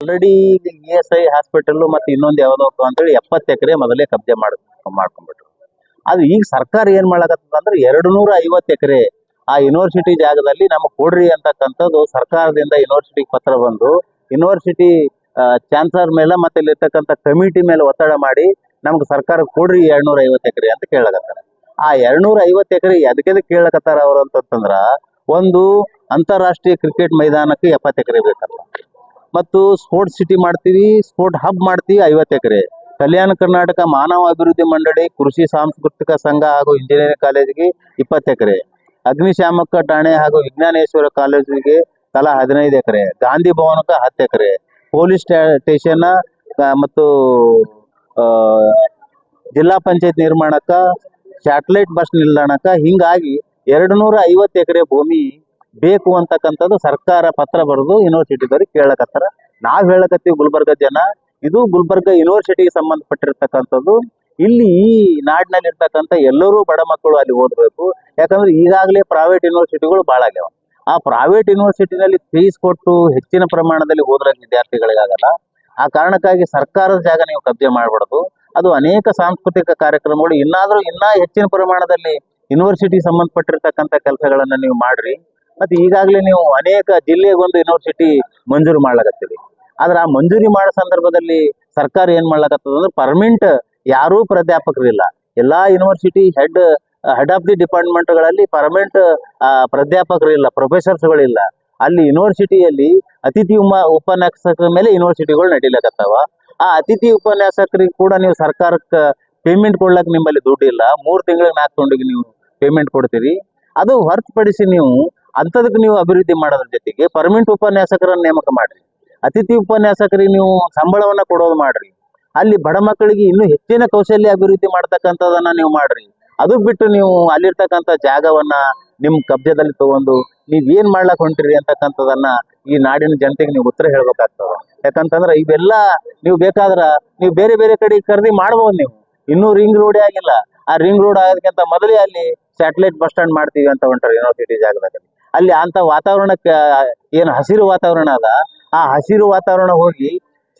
Already E S I hospital ಮತ್ತೆ ಇನ್ನೊಂದು ಯಾವ್ದೋ ಅಂತೇಳಿ ಎಪ್ಪತ್ತು ಎಕರೆ ಮೊದಲೇ ಕಬ್ಜೆ ಮಾಡ್ ಮಾಡ್ಕೊಂಡ್ಬಿಟ್ರು. ಅದು ಈಗ ಸರ್ಕಾರ ಏನ್ ಮಾಡಕತ್ತದ ಅಂದ್ರೆ ಎರಡು ನೂರ ಐವತ್ತು ಎಕರೆ ಆ ಯೂನಿವರ್ಸಿಟಿ ಜಾಗದಲ್ಲಿ ನಮಗೆ ಕೊಡ್ರಿ ಅಂತಕ್ಕಂಥದ್ದು ಸರ್ಕಾರದಿಂದ ಯೂನಿವರ್ಸಿಟಿಗೆ ಪತ್ರ ಬಂದು ಯೂನಿವರ್ಸಿಟಿ ಚಾನ್ಸಲರ್ ಮೇಲೆ ಮತ್ತೆ ಇಲ್ಲಿರ್ತಕ್ಕಂಥ ಕಮಿಟಿ ಮೇಲೆ ಒತ್ತಡ ಮಾಡಿ ನಮ್ಗೆ ಸರ್ಕಾರ ಕೊಡ್ರಿ ಎರಡ್ನೂರ ಐವತ್ತು ಎಕರೆ ಅಂತ ಕೇಳಕತ್ತಾರ. ಆ ಎರಡ್ನೂರ ಐವತ್ತು ಎಕರೆ ಅದಕ್ಕೆ ಕೇಳಕತ್ತಾರ ಅವ್ರು ಅಂತಂದ್ರ ಒಂದು ಅಂತಾರಾಷ್ಟ್ರೀಯ ಕ್ರಿಕೆಟ್ ಮೈದಾನಕ್ಕೆ ಎಪ್ಪತ್ತು ಎಕರೆ ಬೇಕಲ್ಲ. ಮತ್ತು ಸ್ಪೋರ್ಟ್ಸ್ ಸಿಟಿ ಮಾಡ್ತೀವಿ ಸ್ಪೋರ್ಟ್ ಹಬ್ ಮಾಡ್ತೀವಿ ಐವತ್ತು ಎಕರೆ. ಕಲ್ಯಾಣ ಕರ್ನಾಟಕ ಮಾನವ ಅಭಿವೃದ್ಧಿ ಮಂಡಳಿ, ಕೃಷಿ ಸಾಂಸ್ಕೃತಿಕ ಸಂಘ ಹಾಗೂ ಇಂಜಿನಿಯರಿಂಗ್ ಕಾಲೇಜಿಗೆ ಇಪ್ಪತ್ತು ಎಕರೆ. ಅಗ್ನಿಶಾಮಕ ಠಾಣೆ ಹಾಗೂ ವಿಜ್ಞಾನೇಶ್ವರ ಕಾಲೇಜಿಗೆ ತಲಾ ಹದಿನೈದು ಎಕರೆ. ಗಾಂಧಿ ಭವನಕ್ಕೆ ಹತ್ತು ಎಕರೆ. ಪೊಲೀಸ್ ಸ್ಟೇಷನ್ ಮತ್ತು ಜಿಲ್ಲಾ ಪಂಚಾಯತ್ ನಿರ್ಮಾಣಕ್ಕ ಸ್ಯಾಟಲೈಟ್ ಬಸ್ ನಿಲ್ದಾಣಕ್ಕ ಹಿಂಗಾಗಿ ಎರಡು ನೂರ ಐವತ್ತು ಎಕರೆ ಭೂಮಿ ಬೇಕು ಅಂತಕ್ಕಂಥದ್ದು ಸರ್ಕಾರ ಪತ್ರ ಬರೆದು ಯೂನಿವರ್ಸಿಟಿದವ್ರಿಗೆ ಕೇಳಕತ್ತಾರ. ನಾವ್ ಹೇಳಕತ್ತೀವಿ ಗುಲ್ಬರ್ಗ ಜನ, ಇದು ಗುಲ್ಬರ್ಗ ಯೂನಿವರ್ಸಿಟಿಗೆ ಸಂಬಂಧಪಟ್ಟಿರ್ತಕ್ಕಂಥದ್ದು. ಇಲ್ಲಿ ಈ ನಾಡಿನಲ್ಲಿ ಇರ್ತಕ್ಕಂಥ ಎಲ್ಲರೂ ಬಡ ಮಕ್ಕಳು ಅಲ್ಲಿ ಓದಬೇಕು. ಯಾಕಂದ್ರೆ ಈಗಾಗಲೇ ಪ್ರೈವೇಟ್ ಯೂನಿವರ್ಸಿಟಿಗಳು ಭಾಳ ಆಗ್ಯಾವ. ಆ ಪ್ರೈವೇಟ್ ಯೂನಿವರ್ಸಿಟಿನಲ್ಲಿ ಫೀಸ್ ಕೊಟ್ಟು ಹೆಚ್ಚಿನ ಪ್ರಮಾಣದಲ್ಲಿ ಓದ್ಲಿಕ್ಕೆ ವಿದ್ಯಾರ್ಥಿಗಳಿಗಾಗಲ್ಲ. ಆ ಕಾರಣಕ್ಕಾಗಿ ಸರ್ಕಾರದ ಜಾಗ ನೀವು ಕಬ್ಜೆ ಮಾಡಬಾರ್ದು. ಅದು ಅನೇಕ ಸಾಂಸ್ಕೃತಿಕ ಕಾರ್ಯಕ್ರಮಗಳು, ಇನ್ನಾದರೂ ಇನ್ನೂ ಹೆಚ್ಚಿನ ಪ್ರಮಾಣದಲ್ಲಿ ಯೂನಿವರ್ಸಿಟಿ ಸಂಬಂಧಪಟ್ಟಿರ್ತಕ್ಕಂಥ ಕೆಲಸಗಳನ್ನ ನೀವು ಮಾಡ್ರಿ. ಮತ್ತೆ ಈಗಾಗಲೇ ನೀವು ಅನೇಕ ಜಿಲ್ಲೆಗೊಂದು ಯೂನಿವರ್ಸಿಟಿ ಮಂಜೂರು ಮಾಡ್ಲಾಕತ್ತೀರಿ. ಆದ್ರೆ ಆ ಮಂಜೂರಿ ಮಾಡೋ ಸಂದರ್ಭದಲ್ಲಿ ಸರ್ಕಾರ ಏನ್ ಮಾಡ್ಲಾಕತ್ತದ ಅಂದ್ರೆ ಪರ್ಮನೆಂಟ್ ಯಾರೂ ಪ್ರಾಧ್ಯಾಪಕರಿಲ್ಲ. ಎಲ್ಲಾ university head head of the ಡಿಪಾರ್ಟ್ಮೆಂಟ್ಗಳಲ್ಲಿ permanent ಪ್ರಾಧ್ಯಾಪಕರಿಲ್ಲ ಪ್ರೊಫೆಸರ್ಸ್ಗಳಿಲ್ಲ ಅಲ್ಲಿ ಯೂನಿವರ್ಸಿಟಿಯಲ್ಲಿ ಅತಿಥಿ ಉಪನ್ಯಾಸಕರ ಮೇಲೆ ಯೂನಿವರ್ಸಿಟಿಗಳು ನಡೀಲಕತ್ತಾವ. ಆ ಅತಿಥಿ ಉಪನ್ಯಾಸಕರಿಗೆ ಕೂಡ ನೀವು ಸರ್ಕಾರಕ್ಕೆ ಪೇಮೆಂಟ್ ಕೊಡ್ಲಕ್ ನಿಮ್ಮಲ್ಲಿ ದುಡ್ಡಿಲ್ಲ. ಮೂರ್ ತಿಂಗಳಿಗೆ ನಾಲ್ಕು ತಿಂಗಳಿಗೆ ನೀವು ಪೇಮೆಂಟ್ ಕೊಡ್ತೀರಿ. ಅದು ಹೊರತುಪಡಿಸಿ ನೀವು ಅಂಥದಕ್ಕೆ ನೀವು ಅಭಿವೃದ್ಧಿ ಮಾಡೋದ್ರ ಜೊತೆಗೆ ಪರ್ಮನೆಂಟ್ ಉಪನ್ಯಾಸಕರನ್ನ ನೇಮಕ ಮಾಡ್ರಿ. ಅತಿಥಿ ಉಪನ್ಯಾಸಕರಿಗೆ ನೀವು ಸಂಬಳವನ್ನ ಕೊಡೋದು ಮಾಡ್ರಿ. ಅಲ್ಲಿ ಬಡ ಮಕ್ಕಳಿಗೆ ಇನ್ನೂ ಹೆಚ್ಚಿನ ಕೌಶಲ್ಯ ಅಭಿವೃದ್ಧಿ ಮಾಡ್ತಕ್ಕಂಥದನ್ನ ನೀವು ಮಾಡ್ರಿ. ಅದು ಬಿಟ್ಟು ನೀವು ಅಲ್ಲಿರ್ತಕ್ಕಂಥ ಜಾಗವನ್ನ ನಿಮ್ ಕಬ್ಜದಲ್ಲಿ ತಗೊಂಡು ನೀವ್ ಏನ್ ಮಾಡ್ಲಾಕ್ ಹೊಂಟಿರಿ ಅಂತಕ್ಕಂಥದನ್ನ ಈ ನಾಡಿನ ಜನತೆಗೆ ನೀವು ಉತ್ತರ ಹೇಳ್ಬೇಕಾಗ್ತದ. ಯಾಕಂತಂದ್ರ ಇವೆಲ್ಲ ನೀವು ಬೇಕಾದ್ರ ನೀವು ಬೇರೆ ಬೇರೆ ಕಡೆ ಖರೀದಿ ಮಾಡ್ಬೋದು ನೀವು. ಇನ್ನೂ ರಿಂಗ್ ರೋಡೇ ಆಗಿಲ್ಲ. ಆ ರಿಂಗ್ ರೋಡ್ ಆಗೋದಕ್ಕಿಂತ ಮೊದಲೇ ಅಲ್ಲಿ ಸ್ಯಾಟಲೈಟ್ ಬಸ್ ಸ್ಟ್ಯಾಂಡ್ ಮಾಡ್ತೀವಿ ಅಂತ ಹೊಂಟಾರೆ ಯೂನಿವರ್ಸಿಟಿ ಜಾಗದಾಗ ಅಲ್ಲಿ ಅಂತ ವಾತಾವರಣಕ್ಕೆ ಏನು ಹಸಿರು ವಾತಾವರಣ ಅದ ಆ ಹಸಿರು ವಾತಾವರಣ ಹೋಗಿ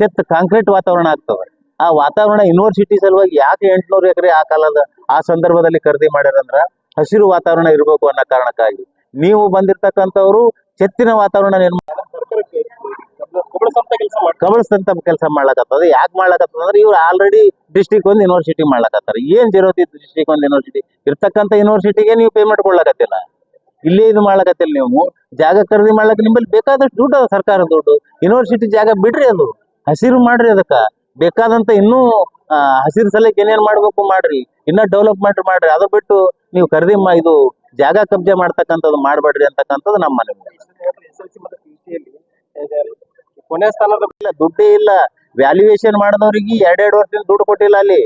ಕೆತ್ತ ಕಾಂಕ್ರೀಟ್ ವಾತಾವರಣ ಆಗ್ತವೆ. ಆ ವಾತಾವರಣ ಯೂನಿವರ್ಸಿಟಿ ಸಲುವಾಗಿ ಯಾಕೆ ಎಂಟ್ನೂರು ಎಕರೆ ಆ ಕಾಲದ ಆ ಸಂದರ್ಭದಲ್ಲಿ ಖರೀದಿ ಮಾಡ್ಯಾರಂದ್ರ ಹಸಿರು ವಾತಾವರಣ ಇರಬೇಕು ಅನ್ನೋ ಕಾರಣಕ್ಕಾಗಿ. ನೀವು ಬಂದಿರ್ತಕ್ಕಂಥವ್ರು ಚೆತ್ತಿನ ವಾತಾವರಣ ನಿರ್ಮಾಣ ಕಬಳಿಸ್ತಂತ ಕೆಲಸ ಮಾಡ್ಲಕತ್ತದ. ಯಾಕೆ ಮಾಡ್ಲಕತ್ತದ ಅಂದ್ರೆ ಇವ್ರು ಆಲ್ರೆಡಿ ಡಿಸ್ಟಿಕ್ ಒಂದು ಯೂನಿವರ್ಸಿಟಿ ಮಾಡ್ಲಕತ್ತಾರ. ಏನ್ ಜೀರೋತಿ ಡಿಸ್ಟಿಕ್ ಒಂದು ಯೂನಿವರ್ಸಿಟಿ ಇರ್ತಕ್ಕಂಥ ಯೂನಿವರ್ಸಿಟಿಗೆ ನೀವು ಪೇಮೆಂಟ್ ಕೊಡ್ಲಕತ್ತಿಲ್ಲ. ಇಲ್ಲೇ ಇದು ಮಾಡ್ಲಕತ್ತಿಲ್ಲ ನೀವು? ಜಾಗ ಖರೀದಿ ಮಾಡ್ಲಕ್ಕ ನಿಮ್ಮಲ್ಲಿ ಬೇಕಾದಷ್ಟು ದುಡ್ಡು ಅದ ಸರ್ಕಾರ ದುಡ್ಡು. ಯೂನಿವರ್ಸಿಟಿ ಜಾಗ ಬಿಡ್ರಿ ಅದು. ಹಸಿರು ಮಾಡ್ರಿ ಅದಕ್ಕ. ಬೇಕಾದಂತ ಇನ್ನೂ ಆ, ಹಸಿರು ಸಲಕ್ಕೆ ಏನೇನ್ ಮಾಡ್ಬೇಕು ಮಾಡ್ರಿ. ಇನ್ನ ಡೆವಲಪ್ಮೆಂಟ್ ಮಾಡ್ರಿ. ಅದು ಬಿಟ್ಟು ನೀವು ಖರೀದಿ ಮಾ ಇದು ಜಾಗ ಕಬ್ಜೆ ಮಾಡ್ತಕ್ಕಂಥದ್ದು ಮಾಡಬೇಡ್ರಿ ಅಂತಕ್ಕಂಥದ್ದು ನಮ್ಮ ಮನೆ. ಕೊನೆ ಸ್ಥಾನದ ಇಲ್ಲ ದುಡ್ಡೇ ಇಲ್ಲ. ವ್ಯಾಲ್ಯೂಯೇಷನ್ ಮಾಡಿದವ್ರಿಗೆ ಎರಡೆರಡು ವರ್ಷದಿಂದ ದುಡ್ಡು ಕೊಟ್ಟಿಲ್ಲ ಅಲ್ಲಿ.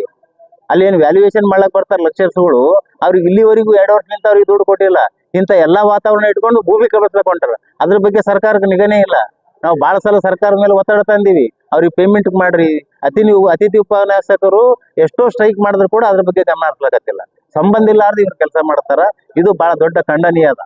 ಅಲ್ಲಿ ಏನು ವ್ಯಾಲ್ಯೂಯೇಷನ್ ಮಾಡಕ್ ಬರ್ತಾರೆ ಲೆಕ್ಚರ್ಸ್ಗಳು ಅವ್ರಿಗೆ ಇಲ್ಲಿವರೆಗೂ ಎರಡು ವರ್ಷದಿಂದ ಅವ್ರಿಗೆ ದುಡ್ಡು ಕೊಟ್ಟಿಲ್ಲ. ಇಂಥ ಎಲ್ಲಾ ವಾತಾವರಣ ಇಟ್ಕೊಂಡು ಭೂಮಿ ಕಬಳಿಸ್ಬೇಕು ಹೊಂಟಾರ ಅದ್ರ ಬಗ್ಗೆ ಸರ್ಕಾರಕ್ಕೆ ನಿಗನೇ ಇಲ್ಲ. ನಾವು ಬಹಳ ಸಲ ಸರ್ಕಾರದ ಮೇಲೆ ಒತ್ತಡ ತಂದೀವಿ. ಅವ್ರಿಗೆ ಪೇಮೆಂಟ್ ಮಾಡ್ರಿ. ಅತಿ ನೀವು ಅತಿಥಿ ಉಪನ್ಯಾಸಕರು ಎಷ್ಟೋ ಸ್ಟ್ರೈಕ್ ಮಾಡಿದ್ರು ಕೂಡ ಅದ್ರ ಬಗ್ಗೆ ಗಮನ ಹಾಕ್ಲಾಗತ್ತಿಲ್ಲ ಸಂಬಂಧ ಇಲ್ಲಾರ್ದು ಇವ್ರು ಕೆಲಸ ಮಾಡ್ತಾರ. ಇದು ಬಹಳ ದೊಡ್ಡ ಖಂಡನೀಯ ಅದ.